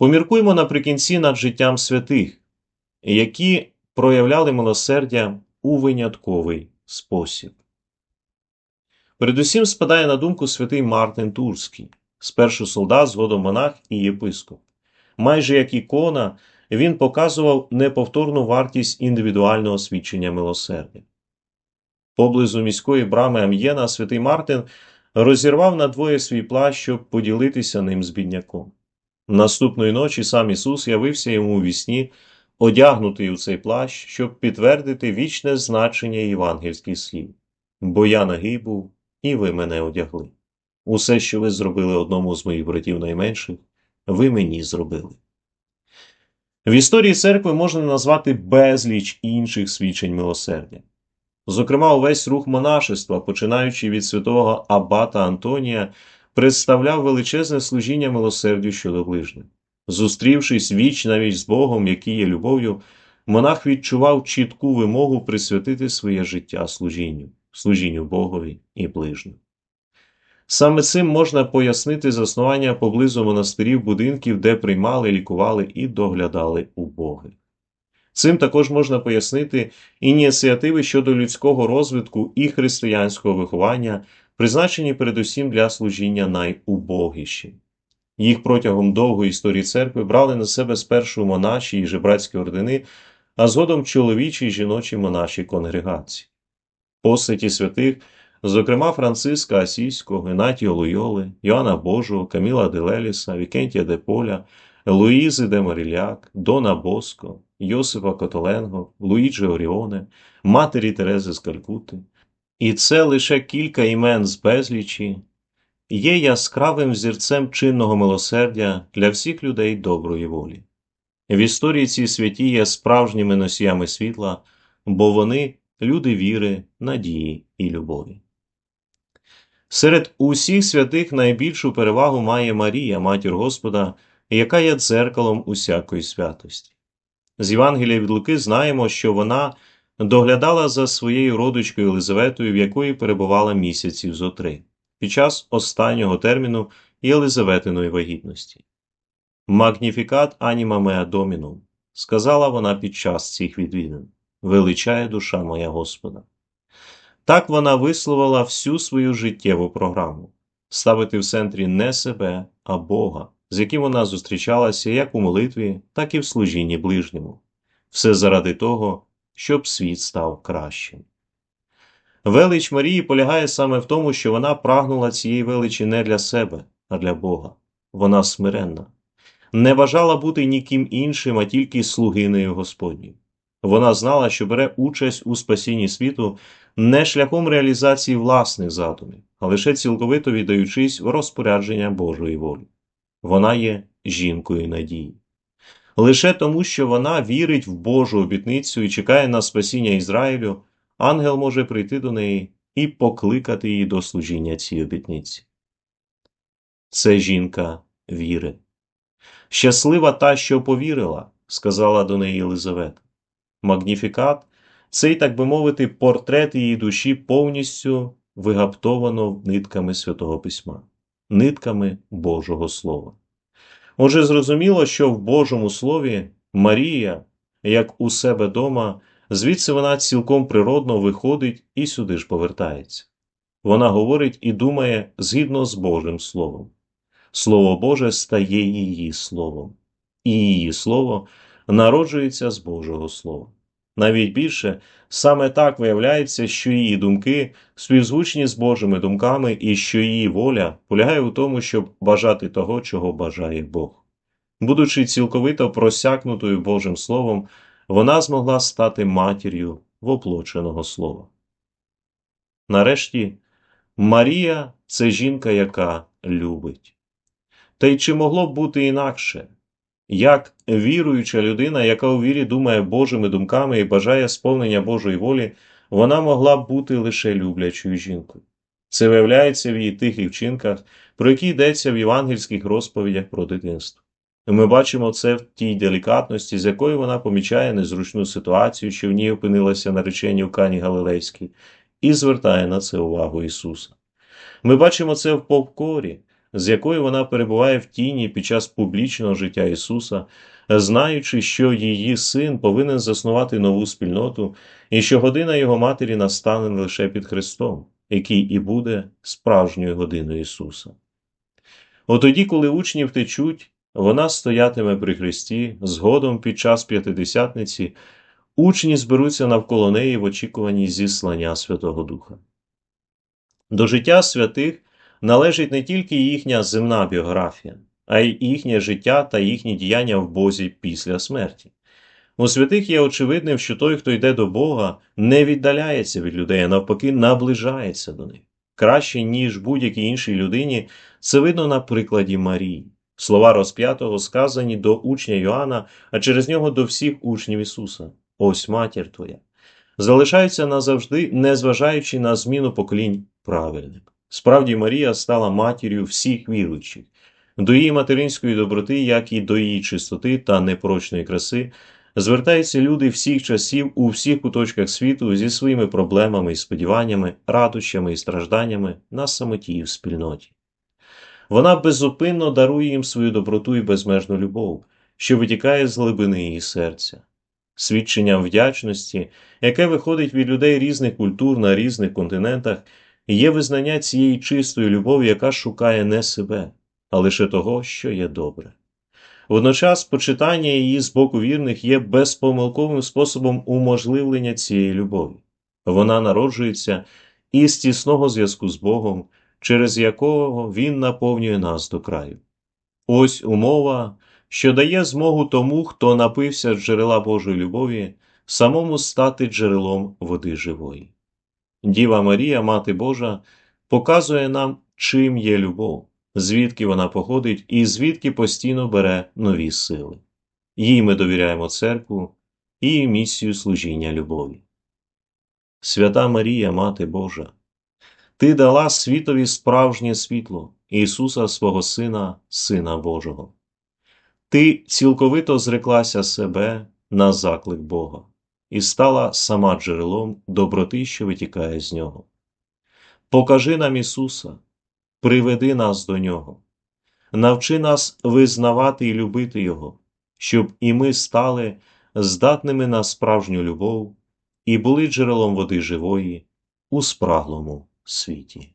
Поміркуймо наприкінці над життям святих, які проявляли милосердя у винятковий спосіб. Передусім спадає на думку святий Мартин Турський, спершу солдат, згодом монах і єпископ. Майже як ікона, він показував неповторну вартість індивідуального свідчення милосердя. Поблизу міської брами Ам'єна святий Мартин розірвав надвоє свій плащ, щоб поділитися ним з бідняком. Наступної ночі сам Ісус явився йому у вісні, одягнутий у цей плащ, щоб підтвердити вічне значення євангельських слів. Бо я нагий був, і ви мене одягли. Усе, що ви зробили одному з моїх братів найменших, ви мені зробили. В історії церкви можна назвати безліч інших свідчень милосердя. Зокрема, увесь рух монашества, починаючи від святого Абата Антонія, представляв величезне служіння милосердю щодо ближніх. Зустрівшись віч на з Богом, який є любов'ю, монах відчував чітку вимогу присвятити своє життя служінню, служінню Богові і ближнім. Саме цим можна пояснити заснування поблизу монастирів будинків, де приймали, лікували і доглядали убогих. Цим також можна пояснити ініціативи щодо людського розвитку і християнського виховання, призначені передусім для служіння найубогіші. Їх протягом довгої історії церкви брали на себе спершу монаші і жебрацькі ордени, а згодом чоловічі й жіночі монаші конгрегації. Постаті святих, зокрема Франциска Асійського, Геннатія Лойоли, Йоанна Божого, Каміла де Леліса, Вікентія де Поля, Луїзи де Маріляк, Дона Боско, Йосипа Котоленго, Луїджі Оріоне, матері Терези з Калькути. І це лише кілька імен з безлічі, є яскравим взірцем чинного милосердя для всіх людей доброї волі. В історії ці святі є справжніми носіями світла, бо вони люди віри, надії і любові. Серед усіх святих найбільшу перевагу має Марія, матір Господа, яка є дзеркалом усякої святості. З Євангелія від Луки знаємо, що вона доглядала за своєю родичкою Єлизаветою, в якої перебувала місяців зо три, під час останнього терміну Єлизаветиної вагітності. Магніфікат аніма меа домінум, сказала вона під час цих відвідин, величає душа моя Господа. Так вона висловила всю свою життєву програму ставити в центрі не себе, а Бога, з яким вона зустрічалася як у молитві, так і в служінні ближньому, все заради того, щоб світ став кращим. Велич Марії полягає саме в тому, що вона прагнула цієї величі не для себе, а для Бога. Вона смиренна, не бажала бути ніким іншим, а тільки слугинею Господньою. Вона знала, що бере участь у спасінні світу не шляхом реалізації власних задумів, а лише цілковито віддаючись в розпорядження Божої волі. Вона є жінкою надії. Лише тому, що вона вірить в Божу обітницю і чекає на спасіння Ізраїлю, ангел може прийти до неї і покликати її до служіння цій обітниці. Це жінка віри. Щаслива та, що повірила, сказала до неї Єлизавета. Магніфікат цей, так би мовити, портрет її душі повністю вигаптовано нитками Святого Письма, нитками Божого Слова. Отже, зрозуміло, що в Божому Слові Марія, як у себе дома, звідси вона цілком природно виходить і сюди ж повертається. Вона говорить і думає згідно з Божим Словом. Слово Боже стає її Словом, і її Слово народжується з Божого Слова. Навіть більше, саме так виявляється, що її думки співзвучні з Божими думками і що її воля полягає у тому, щоб бажати того, чого бажає Бог. Будучи цілковито просякнутою Божим Словом, вона змогла стати матір'ю воплоченого слова. Нарешті, Марія це жінка, яка любить. Та й чи могло б бути інакше? Як віруюча людина, яка у вірі думає Божими думками і бажає сповнення Божої волі, вона могла б бути лише люблячою жінкою. Це виявляється в її тихих вчинках, про які йдеться в євангельських розповідях про дитинство. Ми бачимо це в тій делікатності, з якою вона помічає незручну ситуацію, що в ній опинилася наречені в Кані Галилейській, і звертає на це увагу Ісуса. Ми бачимо це в повкорі, з якою вона перебуває в тіні під час публічного життя Ісуса, знаючи, що її син повинен заснувати нову спільноту і що година його матері настане лише під Христом, який і буде справжньою годиною Ісуса. Отоді, коли учні втечуть, вона стоятиме при Христі, згодом під час п'ятидесятниці учні зберуться навколо неї в очікуванні зіслання Святого Духа. До життя святих належить не тільки їхня земна біографія, а й їхнє життя та їхні діяння в Бозі після смерті. У святих є очевидним, що той, хто йде до Бога, не віддаляється від людей, а навпаки, наближається до них. Краще, ніж будь-якій іншій людині, це видно на прикладі Марії. Слова розп'ятого сказані до учня Йоанна, а через нього до всіх учнів Ісуса. Ось матір Твоя. Залишаються назавжди, незважаючи на зміну поколінь правильним. Справді Марія стала матір'ю всіх віруючих. До її материнської доброти, як і до її чистоти та непрочної краси, звертаються люди всіх часів у всіх куточках світу зі своїми проблемами і сподіваннями, радощами і стражданнями на самоті і в спільноті. Вона беззупинно дарує їм свою доброту і безмежну любов, що витікає з глибини її серця. Свідченням вдячності, яке виходить від людей різних культур на різних континентах, є визнання цієї чистої любові, яка шукає не себе, а лише того, що є добре. Водночас почитання її з боку вірних є безпомилковим способом уможливлення цієї любові. Вона народжується із тісного зв'язку з Богом, через якого Він наповнює нас до краю. Ось умова, що дає змогу тому, хто напився з джерела Божої любові, самому стати джерелом води живої. Діва Марія, Мати Божа, показує нам, чим є любов, звідки вона походить і звідки постійно бере нові сили. Їй ми довіряємо церкву і місію служіння любові. Свята Марія, Мати Божа, Ти дала світові справжнє світло, Ісуса свого Сина, Сина Божого. Ти цілковито зреклася себе на заклик Бога і стала сама джерелом доброти, що витікає з нього. Покажи нам Ісуса, приведи нас до Нього, навчи нас визнавати і любити Його, щоб і ми стали здатними на справжню любов і були джерелом води живої у спраглому світі.